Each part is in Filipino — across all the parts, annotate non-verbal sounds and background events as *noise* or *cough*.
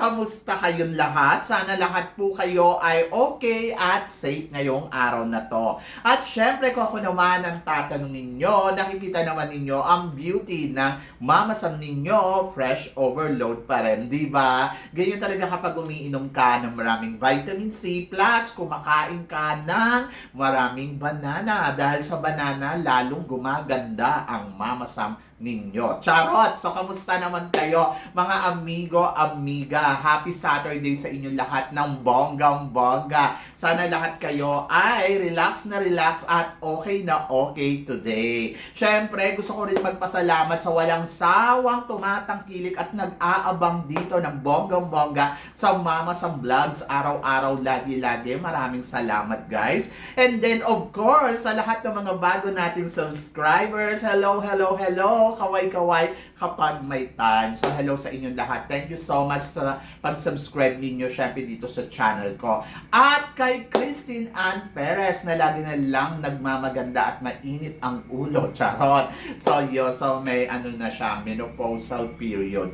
Kamusta kayong lahat? Sana lahat po kayo ay okay at safe ngayong araw na to. At syempre kung ako naman ang tatanungin nyo, nakikita naman ninyo ang beauty ng Mama Sam ninyo, fresh overload pa rin, di ba? Ganyan talaga kapag umiinom ka ng maraming vitamin C plus kumakain ka ng maraming banana dahil sa banana lalong gumaganda ang Mama Sam ninyo. Charot! So, kamusta naman kayo, mga amigo, amiga? Happy Saturday sa inyong lahat ng bonggang-bongga. Sana lahat kayo ay relax na relax at okay na okay today. Siyempre, gusto ko rin magpasalamat sa walang sawang tumatangkilik at nag-aabang dito ng bonggang-bongga sa Mama sa Vlogs araw-araw, lagi-lagi. Maraming salamat, guys. And then, of course, sa lahat ng mga bago nating subscribers, hello, hello, hello, kaway-kaway kapag may time. So, hello sa inyong lahat. Thank you so much sa pag-subscribe ninyo, syempre, dito sa channel ko. At kay Christine Ann Perez na lagi na lang nagmamaganda at mainit ang ulo. *laughs* Charot. So, yun. So, may ano na siya, menopausal period.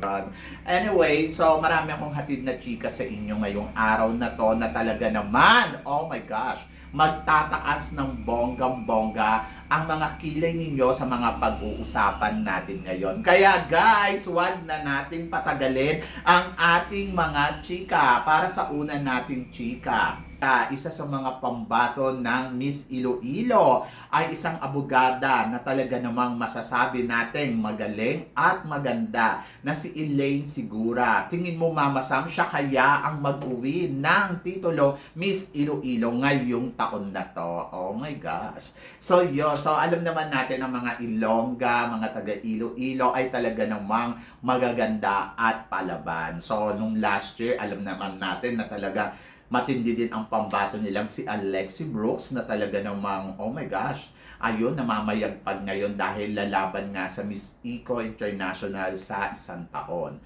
Anyway, so marami akong hatid na chika sa inyo ngayong araw na to na talaga naman, oh my gosh, magtataas ng bonggang-bongga ang mga kilay ninyo sa mga pag-uusapan natin ngayon. Kaya guys, wag na nating patagalin ang ating mga chika para sa una nating chika. Ah, isa sa mga pambato ng Miss Iloilo ay isang abogada na talaga namang masasabi nating magaling at maganda na si Elaine Sigura. Tingin mo Mama Sam, siya kaya ang mag-uwi ng titulo Miss Iloilo ngayong taon na to. Oh my gosh. So yun, so alam naman natin ang mga Ilongga, mga taga Iloilo ay talaga namang magaganda at palaban. So nung last year, alam naman natin na talaga matindi din ang pambato nilang si Alexi Brooks na talaga namang, oh my gosh, ayun, namamayagpag ngayon dahil lalaban nga sa Miss Eco International sa isang taon.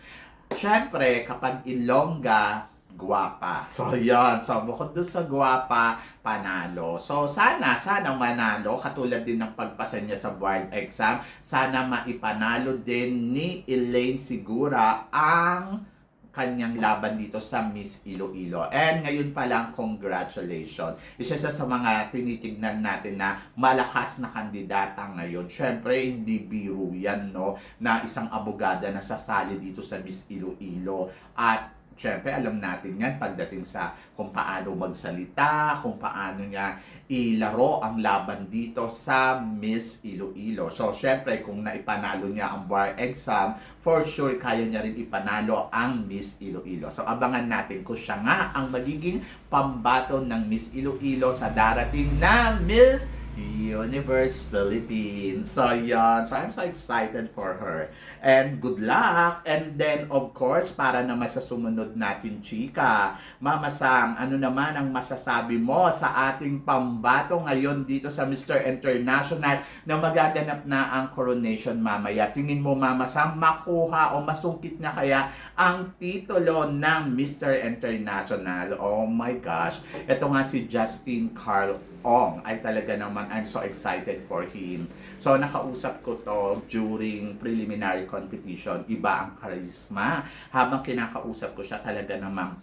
Siyempre, kapag Ilongga, guwapa. So, yon So, bukod doon sa guwapa, panalo. So, sana, sana manalo. Katulad din ng pagpasa niya sa board exam. Sana maipanalo din ni Elaine Sigura ang kanyang laban dito sa Miss Iloilo. And ngayon pa lang, congratulations. Isa siya sa mga tinitignan natin na malakas na kandidata ngayon. Siyempre, hindi biro yan, no? Na isang abogada na sasali dito sa Miss Iloilo. At Siyempre, alam natin yan pagdating sa kung paano magsalita, kung paano niya ilaro ang laban dito sa Miss Iloilo. So, siyempre, kung naipanalo niya ang bar exam, for sure, kaya niya rin ipanalo ang Miss Iloilo. So, abangan natin kung siya nga ang magiging pambato ng Miss Iloilo sa darating na Miss Universe Philippines. So, yan. So, I'm so excited for her. And good luck. And then, of course, para naman sa sumunod natin, chika, Mama Sam, ano naman ang masasabi mo sa ating pambato ngayon dito sa Mr. International na magaganap na ang coronation mamaya? Tingin mo, Mama Sam, makuha o masungkit na kaya ang titulo ng Mr. International? Oh my gosh. Ito nga si Justin Carl Ong ay talaga naman I'm so excited for him. So nakausap ko to during preliminary competition. Iba ang charisma. Habang kinakausap ko siya talaga namang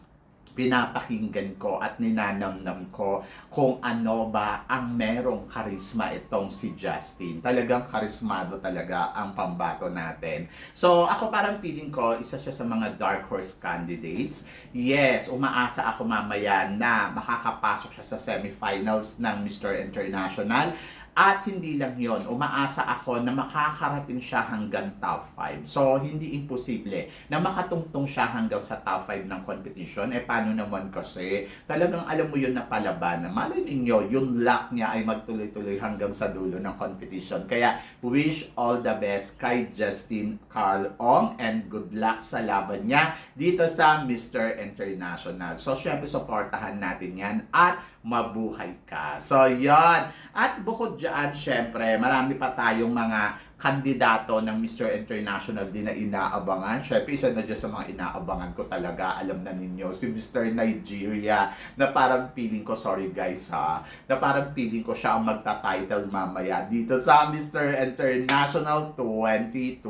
pinapakinggan ko at ninanamnam ko kung ano ba ang merong karisma itong si Justin. Talagang karismado talaga ang pambato natin. So, ako parang feeling ko, isa siya sa mga dark horse candidates. Yes, umaasa ako mamaya na makakapasok siya sa semifinals ng Mr. International. At hindi lang yon umaasa ako na makakarating siya hanggang top 5. So, hindi imposible na makatungtong siya hanggang sa top 5 ng competition. Eh, paano naman kasi? Talagang alam mo yun na palaban. Malay ninyo, yung luck niya ay magtuloy-tuloy hanggang sa dulo ng competition. Kaya, wish all the best kay Justin Carl Ong and good luck sa laban niya dito sa Mr. International. So, syempre, supportahan natin yan at mabuhay ka. So, yon At bukod dyan, syempre, marami pa tayong mga kandidato ng Mr. International din na inaabangan. Syempre, isa na dyan sa mga inaabangan ko talaga. Alam na ninyo, si Mr. Nigeria na parang feeling ko, sorry guys ha, na parang feeling ko siya ang magta-title mamaya dito sa Mr. International 2024.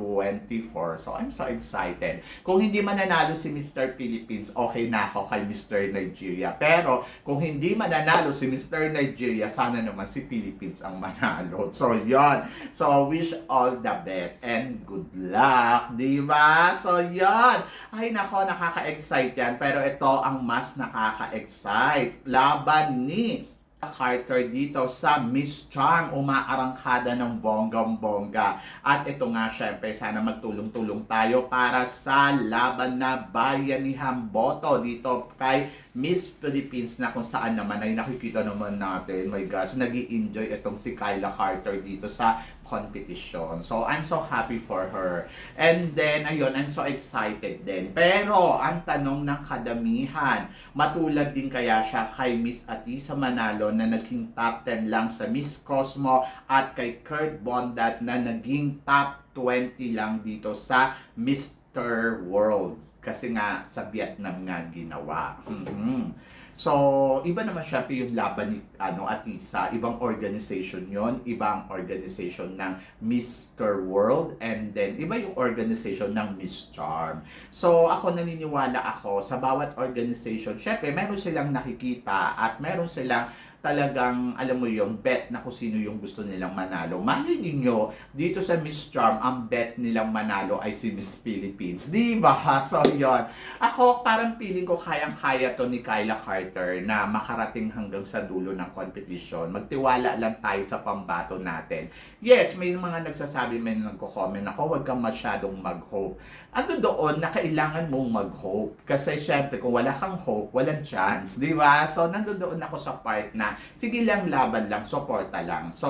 So, I'm so excited. Kung hindi mananalo si Mr. Philippines, okay na ako kay Mr. Nigeria. Pero, kung hindi mananalo si Mr. Nigeria, sana naman si Philippines ang manalo. So, yon So, wish all the best and good luck, di ba? So, yon Ay, nako, nakaka-excite yan. Pero ito ang mas nakaka-excite. Laban ni Carter dito sa Miss Chang umaarangkada ng bonggang-bongga. At ito nga syempre sana magtulong-tulong tayo para sa laban na bayanihang boto dito kay Miss Philippines na kung saan naman ay nakikita naman natin, my gosh, nag enjoy itong si Kyla Carter dito sa competition. So, I'm so happy for her. And then, ayun, I'm so excited din. Pero, ang tanong ng kadamihan, matulad din kaya siya kay Miss Atisa Manalo na naging top 10 lang sa Miss Cosmo at kay Kurt Bondat na naging top 20 lang dito sa Mr. World. Kasi nga, sa Vietnam nga ginawa. Mhm. So, iba naman siya yung laban ni ano, Atisa. Ibang organization yon Ibang organization ng Mr. World. And then, iba yung organization ng Miss Charm. So, ako naniniwala ako sa bawat organization. Syempre, meron silang nakikita at meron silang talagang, alam mo yung bet na kung sino yung gusto nilang manalo. Malay ninyo, dito sa Miss Charm, ang bet nilang manalo ay si Miss Philippines. Di ba? *laughs* So, yon Ako, parang feeling ko kayang-kaya to ni Kyla Carter na makarating hanggang sa dulo ng competition. Magtiwala lang tayo sa pambato natin. Yes, may mga nagsasabi, may nagko-comment ako, huwag kang masyadong mag-hope. Ano doon na kailangan mong mag-hope? Kasi syempre, kung wala kang hope, walang chance. Di ba? So, nandoon ako sa part na sige lang, laban lang, suporta lang. So,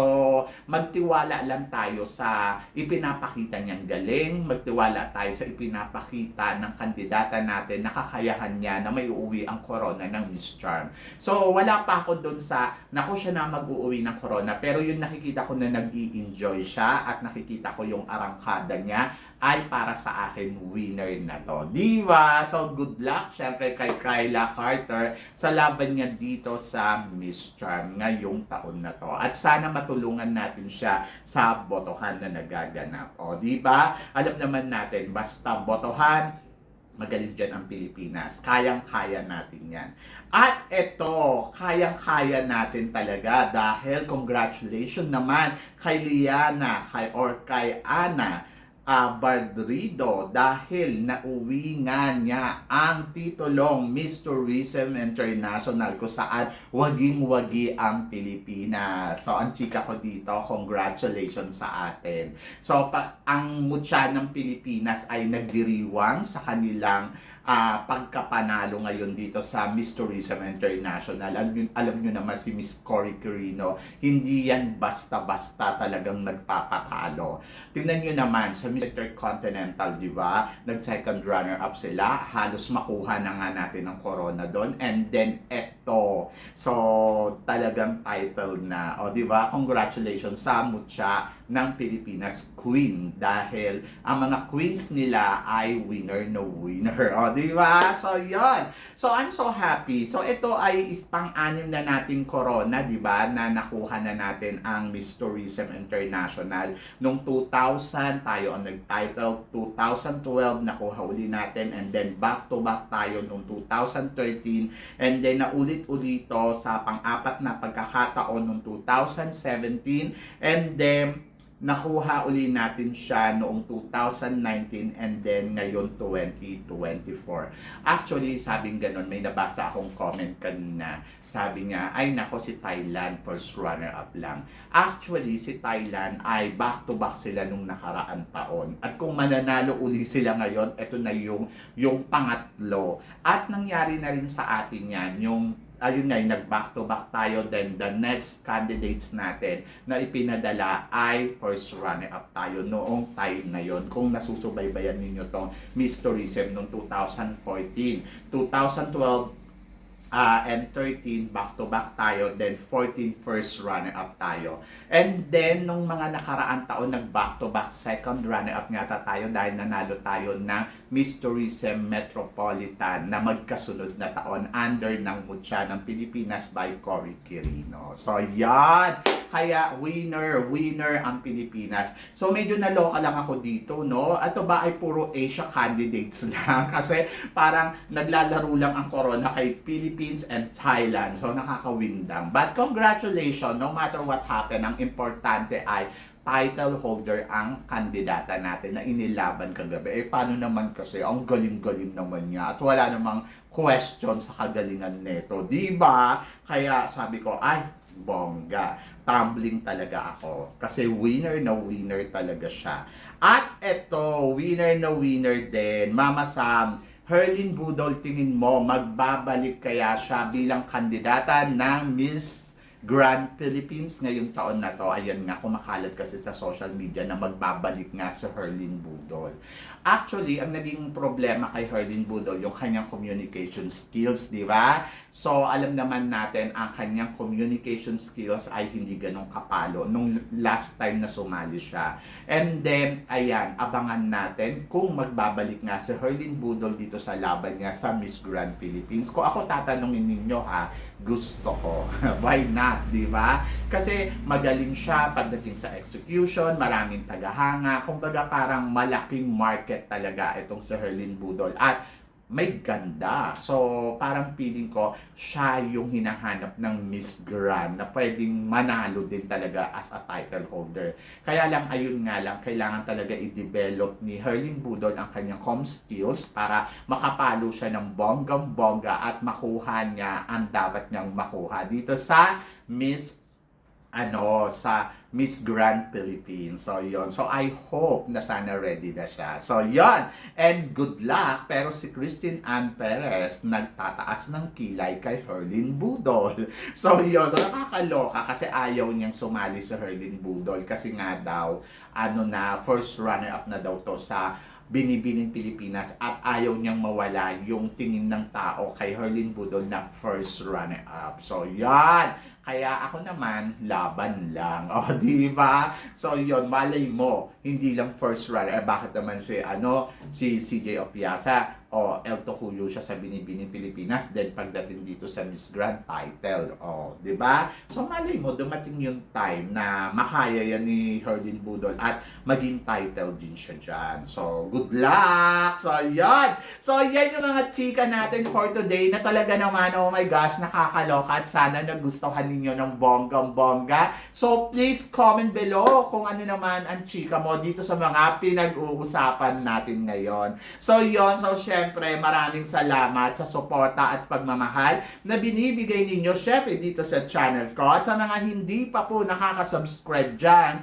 magtiwala lang tayo sa ipinapakita niyang galing, magtiwala tayo sa ipinapakita ng kandidata natin na kakayahan niya na may uuwi ang corona ng Miss Charm. So, wala pa ako doon sa, naku siya na mag-uuwi ng corona, pero yung nakikita ko na nag enjoy siya at nakikita ko yung arangkada niya ay para sa akin winner na to. Di ba? So, good luck syempre kay Kyla Carter sa laban niya dito sa Miss Charm ngayong taon na to. At sana matulungan natin siya sa botohan na nagaganap. O, di ba? Alam naman natin, basta botohan, magaling dyan ang Pilipinas. Kayang-kaya natin yan. At ito, kayang-kaya natin talaga dahil congratulations naman kay Liana kay, or kay Ana uh, Badrido dahil nauwi nga niya ang titulong Miss Tourism International kung saan waging-wagi ang Pilipinas. So, ang chika ko dito, congratulations sa atin. So, pa, ang mutya ng Pilipinas ay nagdiriwang sa kanilang uh, pagkapanalo ngayon dito sa Miss Tourism International. Alam nyo, alam nyo naman si Miss Cory Quirino, hindi yan basta-basta talagang nagpapatalo. Tingnan nyo naman sa Intercontinental, di ba? Nag-second runner-up sila. Halos makuha na nga natin ang corona doon. And then, eto. So, talagang title na. O, di ba? Congratulations sa Mucha ng Pilipinas Queen. Dahil ang mga queens nila ay winner no winner. O, di ba? So, yon So, I'm so happy. So, ito ay pang-anim na nating corona, di ba? Na nakuha na natin ang Miss Tourism International. Noong 2000, tayo ang nag-title. 2012, nakuha uli natin. And then, back-to-back tayo noong 2013. And then, naulit-ulit to sa pang-apat na pagkakataon noong 2017. And then, nakuha uli natin siya noong 2019 and then ngayon 2024. Actually, sabing ganun, may nabasa akong comment kanina. Sabi nga, ay nako si Thailand first runner-up lang. Actually, si Thailand ay back-to-back sila nung nakaraan taon. At kung mananalo uli sila ngayon, ito na yung, yung pangatlo. At nangyari na rin sa atin yan, yung ayun nga, nag back to back tayo, then the next candidates natin na ipinadala ay first runner-up tayo noong time na yon kung nasusubaybayan ninyo tong Miss Tourism noong 2014. 2012, ah, and 13 back-to-back tayo, then 14 first runner-up tayo. And then, nung mga nakaraang taon, nag-back-to-back second runner-up nga ta tayo dahil nanalo tayo ng Miss Tourism Metropolitan na magkasunod na taon under ng Mutya ng Pilipinas by Cory Quirino. So, yan! Kaya winner, winner ang Pilipinas. So medyo naloka lang ako dito, no? Ato ba ay puro Asia candidates *laughs* lang? Kasi parang naglalaro lang ang corona kay Philippines and Thailand. So nakakawindang. But congratulations, no matter what happened, ang importante ay title holder ang kandidata natin na inilaban kagabi. Eh, paano naman kasi? Ang galing-galing naman niya. At wala namang question sa kagalingan nito. Di ba? Kaya sabi ko, ay, bongga. Tumbling talaga ako. Kasi winner na winner talaga siya. At eto, winner na winner din. Mama Sam, Herlin Budol, tingin mo, magbabalik kaya siya bilang kandidata ng Miss Grand Philippines ngayong taon na to. Ayan nga, kumakalat kasi sa social media na magbabalik nga si Herlin Budol. Actually, ang naging problema kay Herlin Budol, yung kanyang communication skills, di ba? So, alam naman natin, ang kanyang communication skills ay hindi ganong kapalo nung last time na sumali siya. And then, ayan, abangan natin kung magbabalik nga si Herlin Budol dito sa laban niya sa Miss Grand Philippines. Kung ako tatanungin ninyo ha, gusto ko. *laughs* Why not, di ba? Kasi magaling siya pagdating sa execution, maraming tagahanga, kumbaga parang malaking market talaga itong si Herlin Budol. At may ganda. So, parang feeling ko, siya yung hinahanap ng Miss Grand na pwedeng manalo din talaga as a title holder. Kaya lang, ayun nga lang, kailangan talaga i-develop ni Herlin Budol ang kanyang com skills para makapalo siya ng bonggang-bongga at makuha niya ang dapat niyang makuha dito sa Miss ano sa Miss Grand Philippines. So, yon So, I hope na sana ready na siya. So, yon And good luck. Pero si Christine Ann Perez nagtataas ng kilay kay Herlin Budol. *laughs* So, yon So, nakakaloka kasi ayaw niyang sumali sa Herlin Budol kasi nga daw, ano na, first runner-up na daw to sa binibining Pilipinas at ayaw niyang mawala yung tingin ng tao kay Herlin Budol na first runner-up. So, yan! Kaya ako naman, laban lang. *laughs* O, di ba? So, yon malay mo, hindi lang first runner. Eh, bakit naman si, ano, si CJ Opiasa o El Tocuyo siya sa Binibining Pilipinas then pagdating dito sa Miss Grand title. O, di ba? So, malay mo, dumating yung time na makaya yan ni Herlin Budol at maging title din siya dyan. So, good luck! So, yan! So, yan yung mga chika natin for today na talaga naman, oh my gosh, nakakaloka at sana nagustuhan ninyo ng bonggang-bongga. So, please comment below kung ano naman ang chika mo dito sa mga pinag-uusapan natin ngayon. So, yon So, syempre, maraming salamat sa suporta at pagmamahal na binibigay ninyo, syempre, dito sa channel ko. At sa mga hindi pa po nakaka-subscribe dyan,